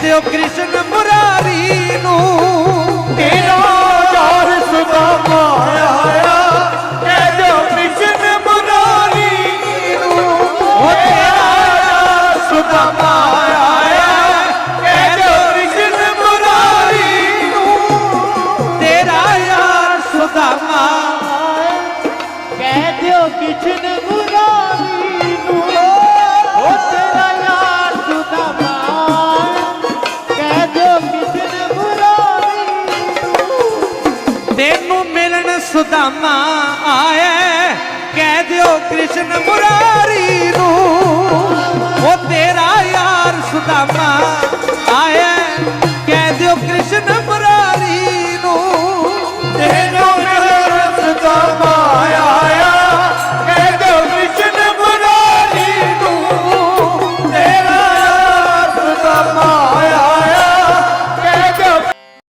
ਦਿਓ ਕ੍ਰਿਸ਼ਨ ਮੁਰਾਰੀ ਨੂੰ ਤੇਰਾ ਯਾਰ ਸੁਦਾਮਾ ਮਾਇਆ ਕਹਿ ਦਿਓ ਕ੍ਰਿਸ਼ਨ ਮੁਰਾਰੀ ਨੂੰ ਉਹ ਤੇਰਾ ਯਾਰ ਸੁਦਾਮਾ ਆਇਆ। ਕਹਿ ਦਿਓ ਕ੍ਰਿਸ਼ਨ ਮੁਰਾਰੀ ਨੂੰ, ਤੇਰਾ ਯਾਰ ਸੁਦਾਮਾ ਕਹਿ ਦਿਓ ਕਿਛਨ ਮੁਰਾਰੀ ਤੈਨੂੰ ਮਿਲਣ ਸੁਦਾਮਾ ਆਇਆ ਕਹਿ ਦਿਓ ਕ੍ਰਿਸ਼ਨ ਮੁਰਾਰੀ ਨੂੰ, ਉਹ ਤੇਰਾ ਯਾਰ ਸੁਦਾਮਾ ਆਇਆ ਕਹਿ ਦਿਓ ਕ੍ਰਿਸ਼ਨ ਮੁਰਾਰੀ